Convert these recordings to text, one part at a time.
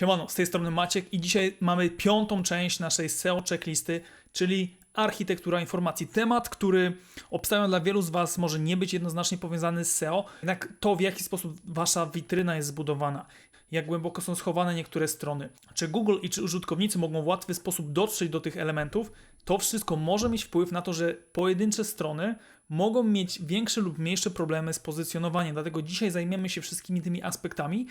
Siemano, z tej strony Maciek i dzisiaj mamy piątą część naszej SEO checklisty, czyli architektura informacji. Temat, który obstawiam dla wielu z Was może nie być jednoznacznie powiązany z SEO, jednak to w jaki sposób Wasza witryna jest zbudowana, jak głęboko są schowane niektóre strony, czy Google i czy użytkownicy mogą w łatwy sposób dotrzeć do tych elementów, to wszystko może mieć wpływ na to, że pojedyncze strony mogą mieć większe lub mniejsze problemy z pozycjonowaniem. Dlatego dzisiaj zajmiemy się wszystkimi tymi aspektami,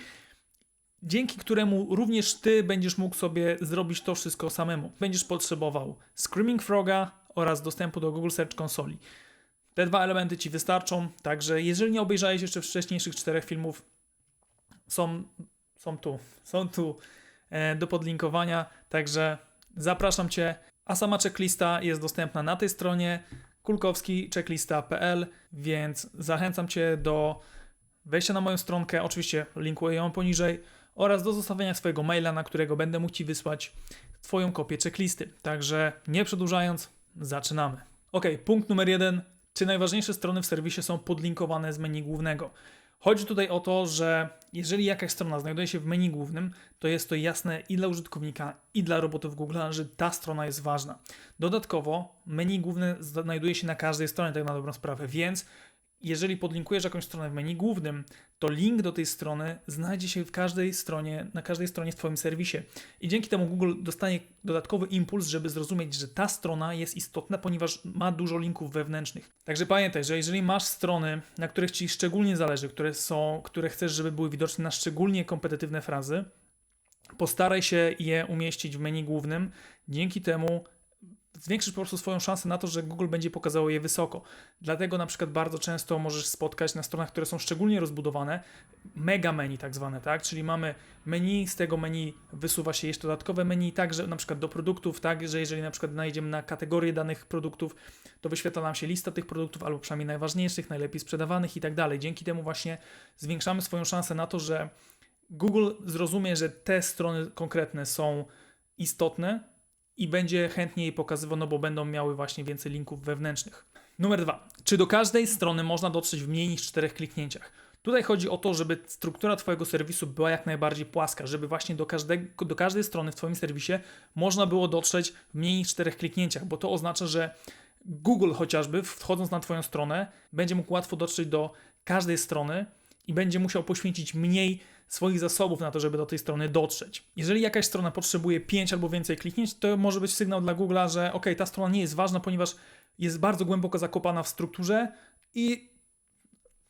dzięki któremu również ty będziesz mógł sobie zrobić to wszystko samemu. Będziesz potrzebował Screaming Froga oraz dostępu do Google Search Console. Te dwa elementy ci wystarczą, także jeżeli nie obejrzałeś jeszcze wcześniejszych czterech filmów, są, są tu, są tu e, do podlinkowania, także zapraszam cię. A sama checklista jest dostępna na tej stronie kulkowskichecklista.pl, więc zachęcam cię do wejścia na moją stronkę, oczywiście linkuję ją poniżej, oraz do zostawienia swojego maila, na którego będę mógł Ci wysłać Twoją kopię checklisty. Także nie przedłużając, zaczynamy. Ok, punkt numer jeden. Czy najważniejsze strony w serwisie są podlinkowane z menu głównego? Chodzi tutaj o to, że jeżeli jakaś strona znajduje się w menu głównym, to jest to jasne i dla użytkownika, i dla robotów Google, że ta strona jest ważna. Dodatkowo menu główne znajduje się na każdej stronie, tak na dobrą sprawę, więc jeżeli podlinkujesz jakąś stronę w menu głównym, to link do tej strony znajdzie się w każdej stronie, na każdej stronie w Twoim serwisie. I dzięki temu Google dostanie dodatkowy impuls, żeby zrozumieć, że ta strona jest istotna, ponieważ ma dużo linków wewnętrznych. Także pamiętaj, że jeżeli masz strony, na których Ci szczególnie zależy, które są, które chcesz, żeby były widoczne na szczególnie kompetytywne frazy, postaraj się je umieścić w menu głównym. Dzięki temu zwiększysz po prostu swoją szansę na to, że Google będzie pokazało je wysoko. Dlatego na przykład bardzo często możesz spotkać na stronach, które są szczególnie rozbudowane, mega menu tak zwane, tak? Czyli mamy menu, z tego menu wysuwa się jeszcze dodatkowe menu, także na przykład do produktów, tak, że jeżeli na przykład znajdziemy na kategorię danych produktów, to wyświetla nam się lista tych produktów, albo przynajmniej najważniejszych, najlepiej sprzedawanych i tak dalej. Dzięki temu właśnie zwiększamy swoją szansę na to, że Google zrozumie, że te strony konkretne są istotne, i będzie chętnie jej pokazywał, no bo będą miały właśnie więcej linków wewnętrznych. Numer dwa. Czy do każdej strony można dotrzeć w mniej niż czterech kliknięciach? Tutaj chodzi o to, żeby struktura Twojego serwisu była jak najbardziej płaska, żeby właśnie do, każdego, do każdej strony w Twoim serwisie można było dotrzeć w mniej niż czterech kliknięciach, bo to oznacza, że Google chociażby, wchodząc na Twoją stronę, będzie mógł łatwo dotrzeć do każdej strony i będzie musiał poświęcić mniej swoich zasobów na to, żeby do tej strony dotrzeć. Jeżeli jakaś strona potrzebuje 5 albo więcej kliknięć, to może być sygnał dla Google'a, że ok, ta strona nie jest ważna, ponieważ jest bardzo głęboko zakopana w strukturze i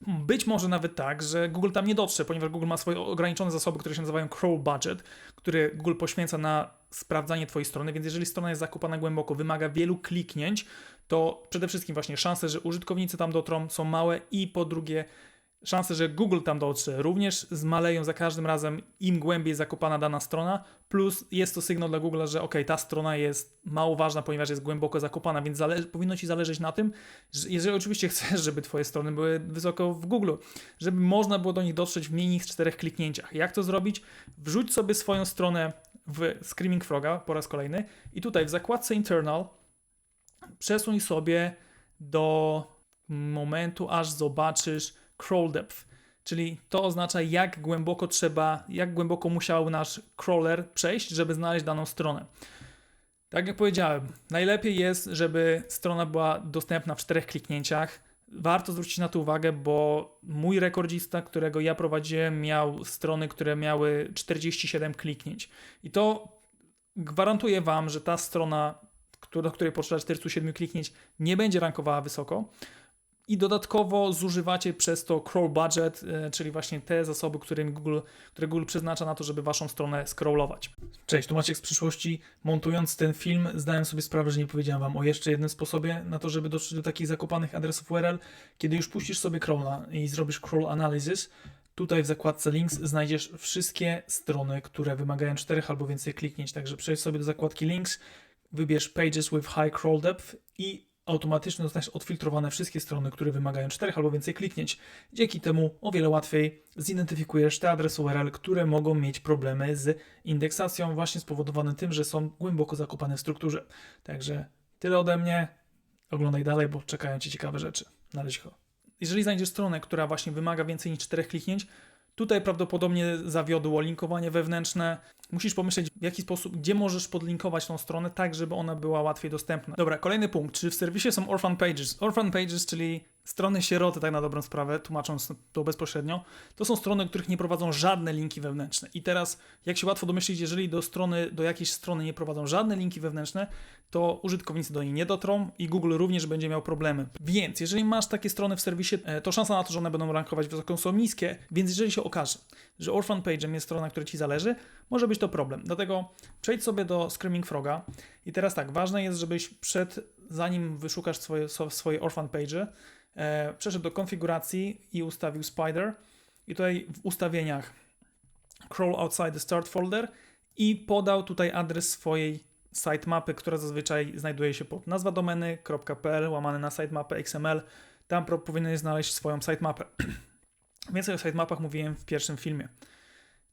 być może nawet tak, że Google tam nie dotrze, ponieważ Google ma swoje ograniczone zasoby, które się nazywają crawl budget, które Google poświęca na sprawdzanie Twojej strony, więc jeżeli strona jest zakopana głęboko, wymaga wielu kliknięć, to przede wszystkim właśnie szanse, że użytkownicy tam dotrą są małe i po drugie Szanse, że Google tam dotrze również zmaleją za każdym razem, im głębiej zakopana dana strona, plus jest to sygnał dla Google, że ok, ta strona jest mało ważna, ponieważ jest głęboko zakopana, więc powinno Ci zależeć na tym, że jeżeli oczywiście chcesz, żeby Twoje strony były wysoko w Google, żeby można było do nich dotrzeć w mniej niż czterech kliknięciach. Jak to zrobić? Wrzuć sobie swoją stronę w Screaming Froga po raz kolejny i tutaj w zakładce Internal przesuń sobie do momentu, aż zobaczysz crawl depth, czyli to oznacza jak głęboko trzeba, jak głęboko musiał nasz crawler przejść, żeby znaleźć daną stronę. Tak jak powiedziałem, najlepiej jest, żeby strona była dostępna w czterech kliknięciach. Warto zwrócić na to uwagę, bo mój rekordzista, którego ja prowadziłem, miał strony, które miały 47 kliknięć. I to gwarantuję Wam, że ta strona, do której potrzeba 47 kliknięć, nie będzie rankowała wysoko i dodatkowo zużywacie przez to crawl budget, e, czyli właśnie te zasoby, które Google, które Google przeznacza na to, żeby waszą stronę scrollować. Cześć, tu Maciek z przyszłości. Montując ten film zdałem sobie sprawę, że nie powiedziałem wam o jeszcze jednym sposobie na to, żeby dotrzeć do takich zakopanych adresów URL. Kiedy już puścisz sobie crawla i zrobisz crawl analysis, Tutaj w zakładce Links znajdziesz wszystkie strony, które wymagają czterech albo więcej kliknięć. Także przejdź sobie do zakładki Links, wybierz Pages with High Crawl Depth i automatycznie dostaniesz odfiltrowane wszystkie strony, które wymagają 4 albo więcej kliknięć. Dzięki temu o wiele łatwiej zidentyfikujesz te adresy URL, które mogą mieć problemy z indeksacją, właśnie spowodowane tym, że są głęboko zakopane w strukturze. Także tyle ode mnie. Oglądaj dalej, bo czekają Ci ciekawe rzeczy. Na razie. Jeżeli znajdziesz stronę, która właśnie wymaga więcej niż 4 kliknięć, Tutaj prawdopodobnie zawiodło linkowanie wewnętrzne. Musisz pomyśleć, w jaki sposób, gdzie możesz podlinkować tą stronę, tak, żeby ona była łatwiej dostępna. Dobra, kolejny punkt. Czy w serwisie są orphan pages? Orphan pages, czyli strony sieroty, tak na dobrą sprawę, tłumacząc to bezpośrednio, to są strony, których nie prowadzą żadne linki wewnętrzne. I teraz, jak się łatwo domyślić, jeżeli do strony, do jakiejś strony nie prowadzą żadne linki wewnętrzne, to użytkownicy do niej nie dotrą i Google również będzie miał problemy. Więc jeżeli masz takie strony w serwisie, e, to szansa na to, że one będą rankować wysoko są niskie, więc jeżeli się okaże, że Orphan Page'em jest strona, która Ci zależy, może być to problem. Dlatego przejdź sobie do Screaming Froga i teraz tak, ważne jest, żebyś przed, zanim wyszukasz swoje, swoje Orphan Page'y, e, przeszedł do konfiguracji i ustawił Spider i tutaj w ustawieniach crawl outside the start folder i podał tutaj adres swojej sitemapy, która zazwyczaj znajduje się pod nazwa domeny.pl łamane na sitemapę XML. Tam powinieneś znaleźć swoją sitemapę. Więcej o sitemapach mówiłem w pierwszym filmie.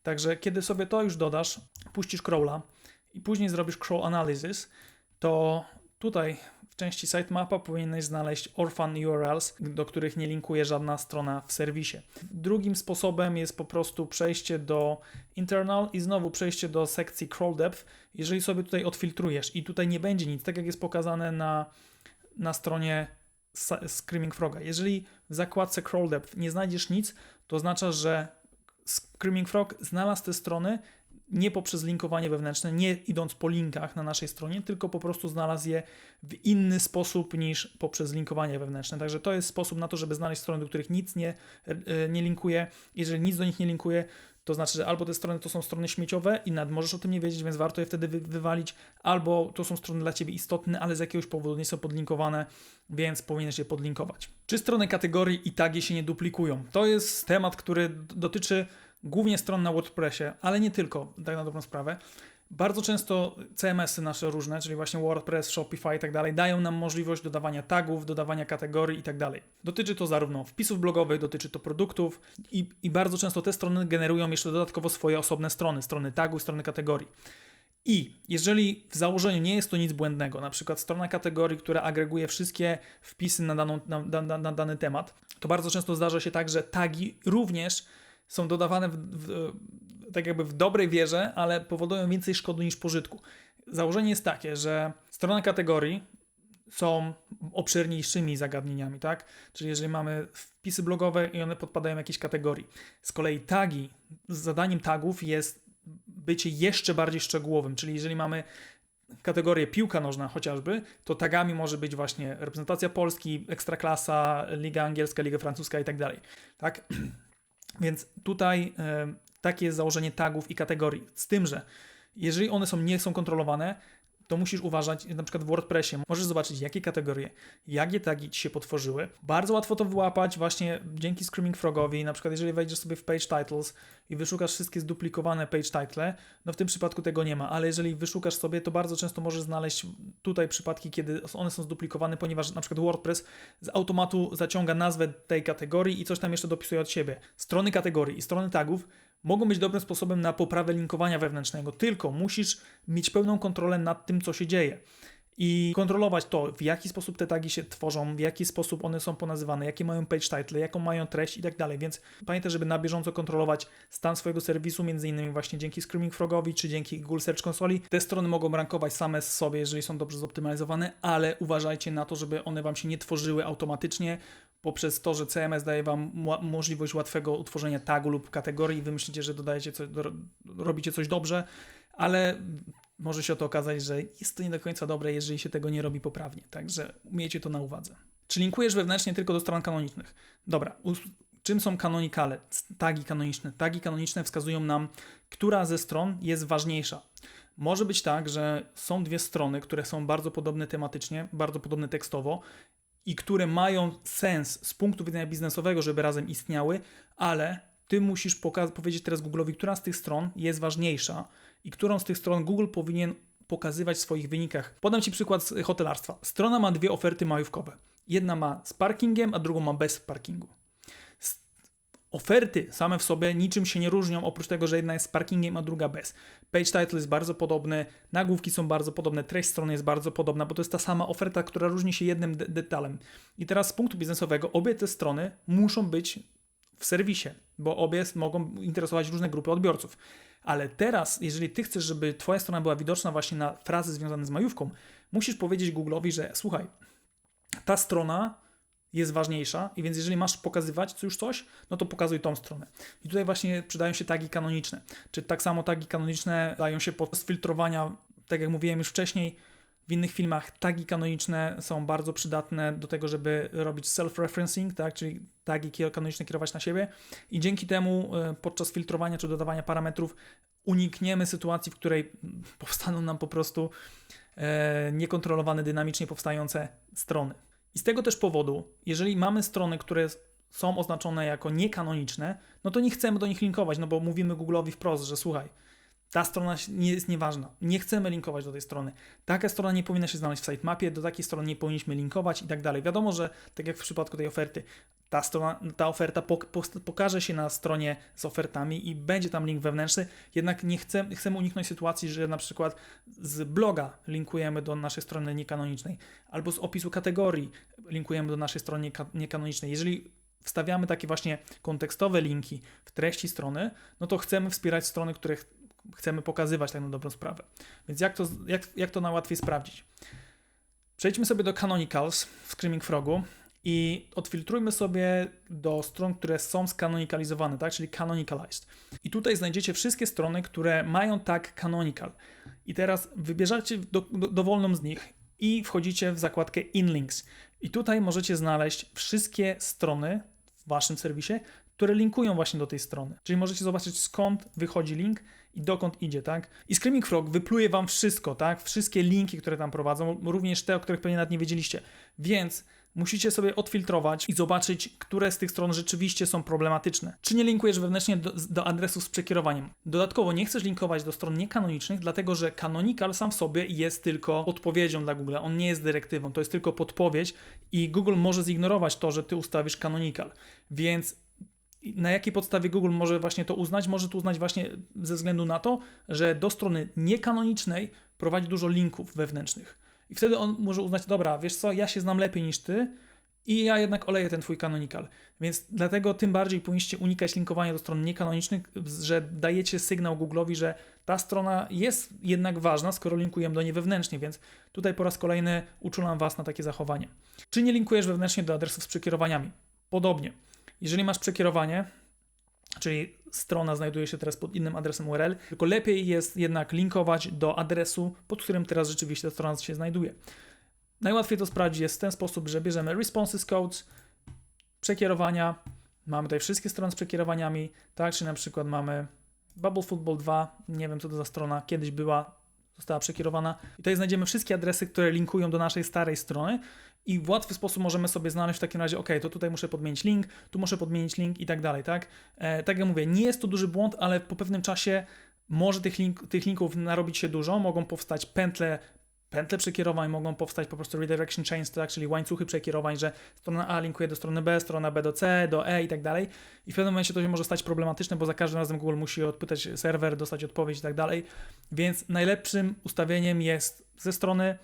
Także kiedy sobie to już dodasz, puścisz crawla i później zrobisz crawl analysis, to tutaj w części sitemapa powinieneś znaleźć orphan URLs, do których nie linkuje żadna strona w serwisie. Drugim sposobem jest po prostu przejście do internal i znowu przejście do sekcji crawl depth. Jeżeli sobie tutaj odfiltrujesz i tutaj nie będzie nic, tak jak jest pokazane na, na stronie Screaming Froga. Jeżeli w zakładce crawl depth nie znajdziesz nic, to oznacza, że Screaming Frog znalazł te strony nie poprzez linkowanie wewnętrzne, nie idąc po linkach na naszej stronie, tylko po prostu znalazł je w inny sposób niż poprzez linkowanie wewnętrzne. Także to jest sposób na to, żeby znaleźć strony, do których nic nie, e, nie linkuje. Jeżeli nic do nich nie linkuje, to znaczy, że albo te strony to są strony śmieciowe i nad możesz o tym nie wiedzieć, więc warto je wtedy wy wywalić, albo to są strony dla Ciebie istotne, ale z jakiegoś powodu nie są podlinkowane, więc powinieneś je podlinkować. Czy strony kategorii i tagi się nie duplikują? To jest temat, który dotyczy głównie stron na WordPressie, ale nie tylko, tak na dobrą sprawę. Bardzo często CMS-y nasze różne, czyli właśnie WordPress, Shopify i tak dalej, dają nam możliwość dodawania tagów, dodawania kategorii i tak dalej. Dotyczy to zarówno wpisów blogowych, dotyczy to produktów i, i bardzo często te strony generują jeszcze dodatkowo swoje osobne strony, strony tagów, strony kategorii. I jeżeli w założeniu nie jest to nic błędnego, na przykład strona kategorii, która agreguje wszystkie wpisy na, daną, na, na, na dany temat, to bardzo często zdarza się tak, że tagi również są dodawane w, w, tak jakby w dobrej wierze, ale powodują więcej szkody niż pożytku. Założenie jest takie, że strona kategorii są obszerniejszymi zagadnieniami, tak? Czyli jeżeli mamy wpisy blogowe i one podpadają jakiejś kategorii. Z kolei tagi, zadaniem tagów jest bycie jeszcze bardziej szczegółowym, czyli jeżeli mamy kategorię piłka nożna chociażby, to tagami może być właśnie reprezentacja Polski, ekstraklasa, liga angielska, liga francuska i tak dalej, tak? Więc tutaj takie jest założenie tagów i kategorii. Z tym, że jeżeli one są, nie są kontrolowane, to musisz uważać, na przykład w WordPressie możesz zobaczyć, jakie kategorie, jakie tagi ci się potworzyły. Bardzo łatwo to wyłapać właśnie dzięki Screaming Frogowi. Na przykład, jeżeli wejdziesz sobie w Page Titles i wyszukasz wszystkie zduplikowane page title, no w tym przypadku tego nie ma, ale jeżeli wyszukasz sobie, to bardzo często możesz znaleźć tutaj przypadki, kiedy one są zduplikowane, ponieważ na przykład WordPress z automatu zaciąga nazwę tej kategorii i coś tam jeszcze dopisuje od siebie. Strony kategorii i strony tagów mogą być dobrym sposobem na poprawę linkowania wewnętrznego, tylko musisz mieć pełną kontrolę nad tym, co się dzieje i kontrolować to, w jaki sposób te tagi się tworzą, w jaki sposób one są ponazywane, jakie mają page title, jaką mają treść i tak dalej. Więc pamiętaj, żeby na bieżąco kontrolować stan swojego serwisu, między innymi właśnie dzięki Screaming Frogowi czy dzięki Google Search Console. Te strony mogą rankować same z sobie, jeżeli są dobrze zoptymalizowane, ale uważajcie na to, żeby one wam się nie tworzyły automatycznie poprzez to, że CMS daje wam możliwość łatwego utworzenia tagu lub kategorii wy myślicie, że dodajecie coś, robicie coś dobrze, ale może się to okazać, że jest to nie do końca dobre, jeżeli się tego nie robi poprawnie. Także miejcie to na uwadze. Czy linkujesz wewnętrznie tylko do stron kanonicznych? Dobra, czym są kanonikale? Tagi kanoniczne. Tagi kanoniczne wskazują nam, która ze stron jest ważniejsza. Może być tak, że są dwie strony, które są bardzo podobne tematycznie, bardzo podobne tekstowo i które mają sens z punktu widzenia biznesowego, żeby razem istniały, ale ty musisz powiedzieć teraz Google'owi, która z tych stron jest ważniejsza i którą z tych stron Google powinien pokazywać w swoich wynikach. Podam Ci przykład z hotelarstwa. Strona ma dwie oferty majówkowe. Jedna ma z parkingiem, a drugą ma bez parkingu. Oferty same w sobie niczym się nie różnią, oprócz tego, że jedna jest z parkingiem, a druga bez. Page title jest bardzo podobny, nagłówki są bardzo podobne, treść strony jest bardzo podobna, bo to jest ta sama oferta, która różni się jednym de detalem. I teraz z punktu biznesowego obie te strony muszą być w serwisie, bo obie mogą interesować różne grupy odbiorców. Ale teraz, jeżeli ty chcesz, żeby twoja strona była widoczna właśnie na frazy związane z majówką, musisz powiedzieć Google'owi, że słuchaj, ta strona jest ważniejsza i więc jeżeli masz pokazywać już coś, no to pokazuj tą stronę. I tutaj właśnie przydają się tagi kanoniczne. Czy tak samo tagi kanoniczne dają się podczas filtrowania, tak jak mówiłem już wcześniej, w innych filmach tagi kanoniczne są bardzo przydatne do tego, żeby robić self-referencing, tak? czyli tagi kanoniczne kierować na siebie i dzięki temu e, podczas filtrowania czy dodawania parametrów unikniemy sytuacji, w której powstaną nam po prostu e, niekontrolowane, dynamicznie powstające strony. I z tego też powodu, jeżeli mamy strony, które są oznaczone jako niekanoniczne, no to nie chcemy do nich linkować, no bo mówimy Google'owi wprost, że słuchaj, ta strona nie jest nieważna. Nie chcemy linkować do tej strony. Taka strona nie powinna się znaleźć w sitemapie, do takiej strony nie powinniśmy linkować i tak dalej. Wiadomo, że tak jak w przypadku tej oferty, ta, strona, ta oferta pok pokaże się na stronie z ofertami i będzie tam link wewnętrzny, jednak nie chcemy, chcemy uniknąć sytuacji, że na przykład z bloga linkujemy do naszej strony niekanonicznej albo z opisu kategorii linkujemy do naszej strony niekanonicznej. Jeżeli wstawiamy takie właśnie kontekstowe linki w treści strony, no to chcemy wspierać strony, które chcemy pokazywać tak na dobrą sprawę. Więc jak to, jak, jak to najłatwiej sprawdzić? Przejdźmy sobie do Canonicals w Screaming Frogu i odfiltrujmy sobie do stron, które są skanonikalizowane, tak? czyli canonicalized. I tutaj znajdziecie wszystkie strony, które mają tag canonical. I teraz wybierzecie do, do, dowolną z nich i wchodzicie w zakładkę InLinks. I tutaj możecie znaleźć wszystkie strony w waszym serwisie, które linkują właśnie do tej strony. Czyli możecie zobaczyć skąd wychodzi link i dokąd idzie, tak? I Screaming Frog wypluje wam wszystko, tak? Wszystkie linki, które tam prowadzą, również te, o których pewnie nawet nie wiedzieliście. Więc musicie sobie odfiltrować i zobaczyć, które z tych stron rzeczywiście są problematyczne. Czy nie linkujesz wewnętrznie do, do adresów z przekierowaniem? Dodatkowo nie chcesz linkować do stron niekanonicznych, dlatego że canonical sam w sobie jest tylko odpowiedzią dla Google. On nie jest dyrektywą, to jest tylko podpowiedź i Google może zignorować to, że ty ustawisz canonical. Więc na jakiej podstawie Google może właśnie to uznać? Może to uznać właśnie ze względu na to, że do strony niekanonicznej prowadzi dużo linków wewnętrznych. I wtedy on może uznać, dobra, wiesz co, ja się znam lepiej niż ty i ja jednak oleję ten twój canonical. Więc dlatego tym bardziej powinniście unikać linkowania do stron niekanonicznych, że dajecie sygnał Google'owi, że ta strona jest jednak ważna, skoro linkujemy do niej wewnętrznie, więc tutaj po raz kolejny uczulam Was na takie zachowanie. Czy nie linkujesz wewnętrznie do adresów z przekierowaniami? Podobnie. Jeżeli masz przekierowanie, czyli strona znajduje się teraz pod innym adresem URL, tylko lepiej jest jednak linkować do adresu, pod którym teraz rzeczywiście ta strona się znajduje. Najłatwiej to sprawdzić jest w ten sposób, że bierzemy responses codes, przekierowania, mamy tutaj wszystkie strony z przekierowaniami, tak, czy na przykład mamy Bubble Football 2, nie wiem co to za strona, kiedyś była, została przekierowana. I tutaj znajdziemy wszystkie adresy, które linkują do naszej starej strony i w łatwy sposób możemy sobie znaleźć w takim razie, ok, to tutaj muszę podmienić link, tu muszę podmienić link i tak dalej, tak? E, tak jak mówię, nie jest to duży błąd, ale po pewnym czasie może tych, link, tych linków narobić się dużo, mogą powstać pętle pętle przekierowań mogą powstać po prostu redirection chains, tak, czyli łańcuchy przekierowań, że strona A linkuje do strony B, strona B do C, do E i tak dalej. I w pewnym momencie to się może stać problematyczne, bo za każdym razem Google musi odpytać serwer, dostać odpowiedź i tak dalej. Więc najlepszym ustawieniem jest ze strony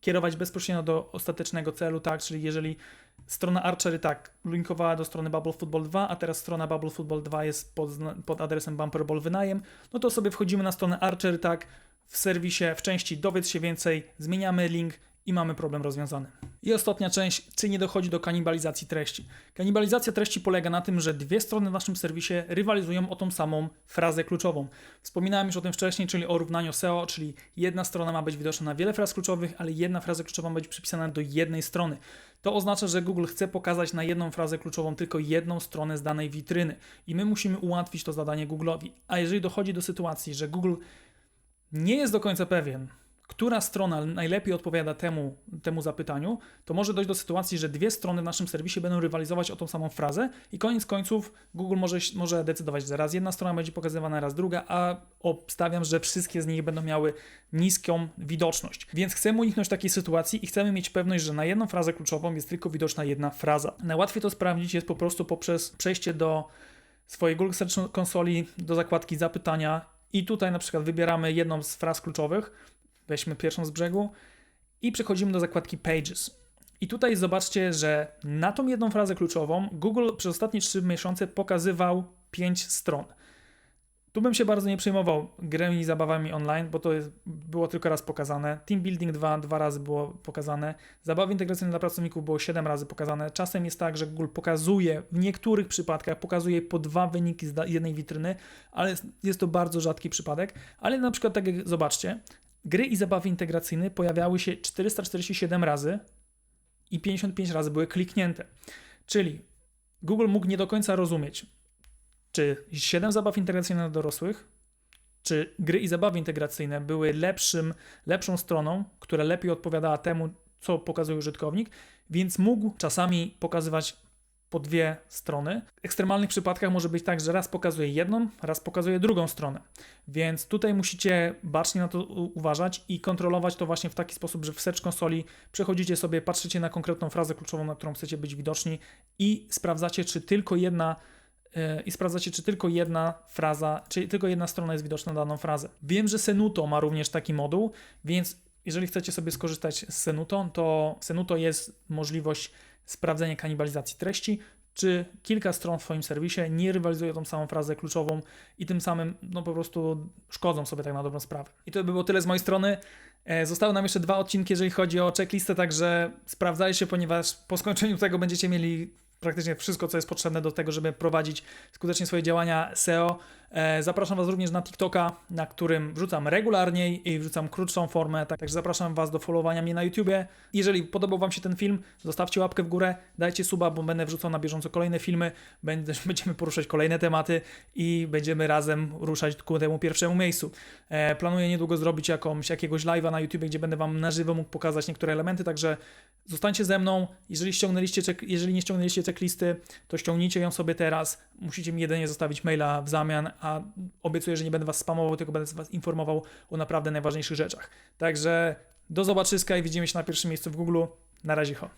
kierować bezpośrednio do ostatecznego celu, tak, czyli jeżeli strona Archery tak linkowała do strony Bubble Football 2, a teraz strona Bubble Football 2 jest pod, pod adresem Bumper Ball wynajem, no to sobie wchodzimy na stronę Archery tak, w serwisie, w części dowiedz się więcej, zmieniamy link i mamy problem rozwiązany. I ostatnia część, czy nie dochodzi do kanibalizacji treści. Kanibalizacja treści polega na tym, że dwie strony w naszym serwisie rywalizują o tą samą frazę kluczową. Wspominałem już o tym wcześniej, czyli o równaniu SEO, czyli jedna strona ma być widoczna na wiele fraz kluczowych, ale jedna fraza kluczowa ma być przypisana do jednej strony. To oznacza, że Google chce pokazać na jedną frazę kluczową tylko jedną stronę z danej witryny i my musimy ułatwić to zadanie Google'owi. A jeżeli dochodzi do sytuacji, że Google nie jest do końca pewien, która strona najlepiej odpowiada temu, temu zapytaniu, to może dojść do sytuacji, że dwie strony w naszym serwisie będą rywalizować o tą samą frazę i koniec końców Google może, może decydować, że raz jedna strona będzie pokazywana, raz druga, a obstawiam, że wszystkie z nich będą miały niską widoczność. Więc chcemy uniknąć takiej sytuacji i chcemy mieć pewność, że na jedną frazę kluczową jest tylko widoczna jedna fraza. Najłatwiej to sprawdzić jest po prostu poprzez przejście do swojej Google Search konsoli, do zakładki zapytania i tutaj na przykład wybieramy jedną z fraz kluczowych, weźmy pierwszą z brzegu i przechodzimy do zakładki Pages. I tutaj zobaczcie, że na tą jedną frazę kluczową Google przez ostatnie 3 miesiące pokazywał 5 stron. Tu bym się bardzo nie przejmował grami i zabawami online, bo to jest, było tylko raz pokazane. Team Building 2 dwa razy było pokazane. Zabawy integracyjne dla pracowników było 7 razy pokazane. Czasem jest tak, że Google pokazuje, w niektórych przypadkach pokazuje po dwa wyniki z jednej witryny, ale jest to bardzo rzadki przypadek. Ale na przykład, tak jak zobaczcie, gry i zabawy integracyjne pojawiały się 447 razy i 55 razy były kliknięte. Czyli Google mógł nie do końca rozumieć, czy 7 zabaw integracyjnych dla dorosłych, czy gry i zabawy integracyjne były lepszym, lepszą stroną, która lepiej odpowiadała temu, co pokazuje użytkownik, więc mógł czasami pokazywać po dwie strony. W ekstremalnych przypadkach może być tak, że raz pokazuje jedną, raz pokazuje drugą stronę. Więc tutaj musicie bacznie na to uważać i kontrolować to właśnie w taki sposób, że w Search Consoli przechodzicie sobie, patrzycie na konkretną frazę kluczową, na którą chcecie być widoczni i sprawdzacie, czy tylko jedna e, i sprawdzacie, czy tylko jedna fraza, czy tylko jedna strona jest widoczna na daną frazę. Wiem, że Senuto ma również taki moduł, więc jeżeli chcecie sobie skorzystać z Senuto, to Senuto jest możliwość sprawdzenia kanibalizacji treści, czy kilka stron w Twoim serwisie nie rywalizują tą samą frazę kluczową i tym samym no po prostu szkodzą sobie tak na dobrą sprawę. I to by było tyle z mojej strony. E, Zostały nam jeszcze dwa odcinki, jeżeli chodzi o checklistę, także sprawdzajcie, ponieważ po skończeniu tego będziecie mieli praktycznie wszystko, co jest potrzebne do tego, żeby prowadzić skutecznie swoje działania SEO. E, Zapraszam Was również na TikToka, na którym wrzucam regularnie i wrzucam krótszą formę, tak- także zapraszam Was do followowania mnie na YouTubie. Jeżeli podobał Wam się ten film, zostawcie łapkę w górę, dajcie suba, bo będę wrzucał na bieżąco kolejne filmy, będziemy poruszać kolejne tematy i będziemy razem ruszać ku temu pierwszemu miejscu. E, planuję niedługo zrobić jakąś, jakiegoś live'a na YouTubie, gdzie będę Wam na żywo mógł pokazać niektóre elementy, także zostańcie ze mną. Jeżeli ściągnęliście, jeżeli nie ściągnęliście checklisty, to ściągnijcie ją sobie teraz. Musicie mi jedynie zostawić maila w zamian, a obiecuję, że nie będę Was spamował, tylko będę Was informował o naprawdę najważniejszych rzeczach. Także do zobaczyska i widzimy się na pierwszym miejscu w Google. Na razie, ho.